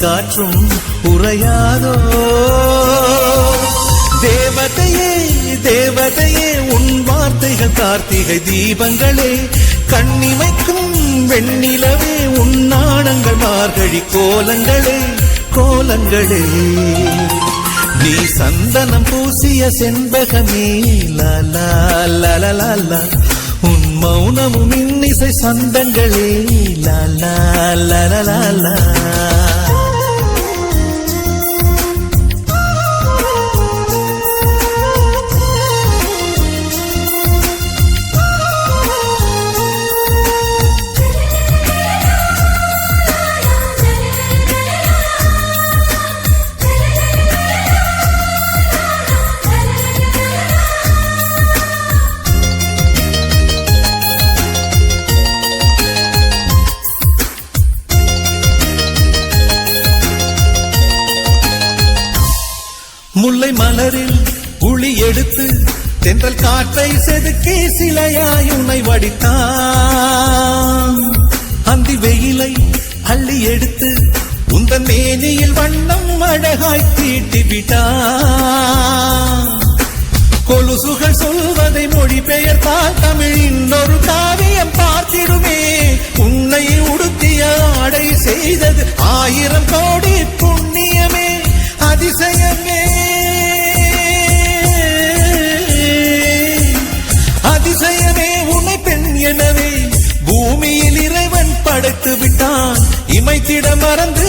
காற்றும் உரையாதோ தேவதையே தேவதையே உன் வார்த்தைகள் கார்த்திகை தீபங்களே கண்ணிமைக்கும் வெண்ணிலவே உன் நாணங்கள் மார்கழி கோலங்களே கோலங்களே. நீ சந்தனம் பூசிய செண்பகமே லலா உன் மௌனமும் இன்னிசை சந்தங்களே லலா லலலாலா முல்லை மலரில் புளி எடுத்து தென்றல் காற்றை செதுக்கி சிலையாய் உன்னை வடித்தான். அந்தி வெயிலை அள்ளி எடுத்து உந்தன் மேனியில் வண்ணம் அழகாய் தீட்டி விட்டான். கொலுசுகள் சொல்வதை மொழி பெயர்த்தால் தமிழ் இன்னொரு காவியம் பார்த்திடுமே. உன்னை உடுத்திய ஆடை செய்தது ஆயிரம் கோடி புண்ணியமே. அதிசயமே. அதிசயமே உன்னை பெண் எனவே பூமியில் இறைவன் படைத்து விட்டான் இமைத்திட மறந்து